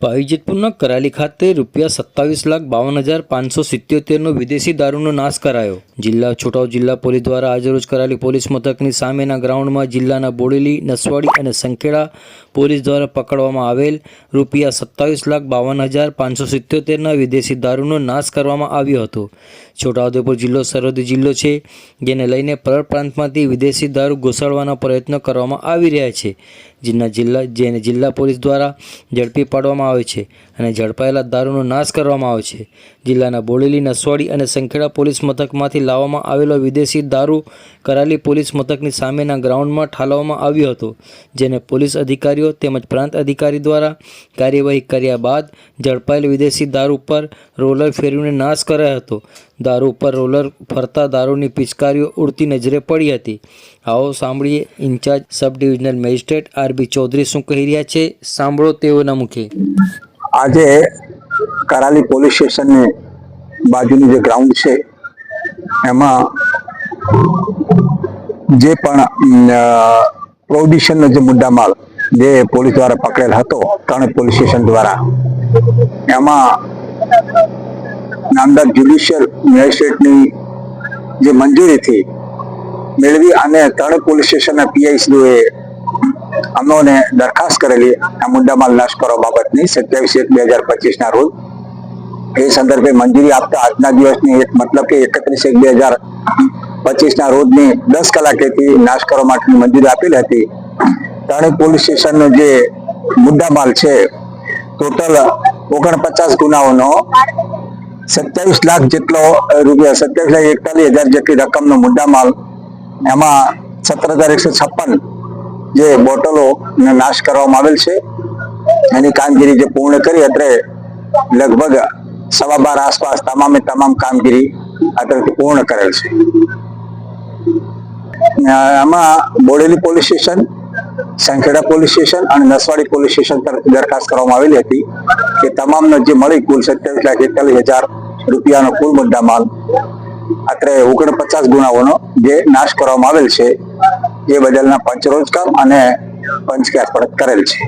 પાવીજેતપુરના કરાલી ખાતે રૂપિયા સત્તાવીસ લાખ બાવન હજાર પાંચસો સિત્યોતેરનો વિદેશી દારૂનો નાશ કરાયો. જિલ્લા છોટાઉ જિલ્લા પોલીસ દ્વારા આજરોજ કરાલી પોલીસ મથકની સામેના ગ્રાઉન્ડમાં જિલ્લાના બોડેલી, નસવાડી અને સંખેડા પોલીસ દ્વારા પકડવામાં આવેલ રૂપિયા સત્તાવીસ લાખ બાવન હજાર પાંચસો સિત્યોતેરના વિદેશી દારૂનો નાશ કરવામાં આવ્યો હતો. છોટાઉદેપુર જિલ્લો સરહદી જિલ્લો છે, જેને લઈને પર પ્રાંતમાંથી વિદેશી દારૂ ઘોસાડવાના પ્રયત્નો કરવામાં આવી રહ્યા છે. જેના જિલ્લા, જેને જિલ્લા પોલીસ દ્વારા ઝડપી પાડવામાં આવે છે અને ઝડપાયેલા દારૂનો નાશ કરવામાં આવે છે. જિલ્લાના બોડેલી નસવાડી અને સંખેડા પોલીસ મથકમાંથી લાવવામાં આવેલો વિદેશી દારૂ કરાલી પોલીસ મથકની સામેના ગ્રાઉન્ડમાં ઠાલવવામાં આવ્યો હતો, જેને પોલીસ અધિકારીઓ તેમજ પ્રાંત અધિકારી દ્વારા કાર્યવાહી કર્યા બાદ ઝડપાયેલ વિદેશી દારૂ પર રોલર ફેરવીને નાશ કરાયો હતો. દારૂ ઉપર રોલર ફરતા દારૂની પિચકારીઓ ઉડતી નજરે પડી હતી. આવો સાંભળીએ incharge sub divisional magistrate R B Chaudhary શું કહી રહ્યા છે? સાંભળો તેઓના મુખે. આજે કરાલી પોલીસ સ્ટેશનની બાજુની જે ગ્રાઉન્ડ છે, એમાં જે પણ પ્રોડિશનનો જે મુદ્દામાલ જે પોલીસ દ્વારા પકડેલ હતો ત્રણ પોલીસ સ્ટેશન દ્વારા, એમાં નામદાર જ્યુડિશિયલ મેજિસ્ટ્રેટની જે મંજૂરીથી મેળવી અને ત્રણે પોલીસ સ્ટેશનના પીઆઈસીઓએ અમોને દરખાસ્ત કરેલી આ મુદ્દામાં નાશ કરવા બાબતની સત્યાવીસ એક બે હજાર પચીસ ના રોજ. એ સંદર્ભે મંજૂરી આપતા આજના દિવસની એક મતલબ કે એકત્રીસ એક બે હજાર પચીસ ના રોજની દસ કલાકેથી નાશ કરવા માટેની મંજૂરી આપેલી હતી. ત્રણેય પોલીસ સ્ટેશનનો જે મુદ્દામાલ છે, ટોટલ ઓગણપચાસ ગુનાઓનો સત્યાવીસ લાખ જેટલો રૂપિયા, સત્યાવીસ લાખ એકતાલીસ હજાર જેટલી રકમનો મુદ્દામાલ. એમાં સત્તર હજાર એકસો છપ્પન જે બોટલો નાશ કરવામાં આવેલ છે, એની કામગીરી જે પૂર્ણ કરી અત્રે લગભગ સવા બાર આસપાસ તમામે તમામ કામગીરી અત્રેથી પૂર્ણ કરેલ છે. આમાં Bodeli police station, Sankheda police station અને નસવાડી પોલીસ સ્ટેશન તરફથી દરખાસ્ત કરવામાં આવેલી હતી કે તમામનો જે મળી કુલ સત્યાવીસ લાખ એકતાલીસ હજાર રૂપિયાનો કુલ મુદ્દામાલ, અત્રે ઓગણપચાસ ગુનાઓનો જે નાશ કરવામાં આવેલ છે જે બદલના પંચરોજ કામ અને પંચ અર્પણ કરેલ છે.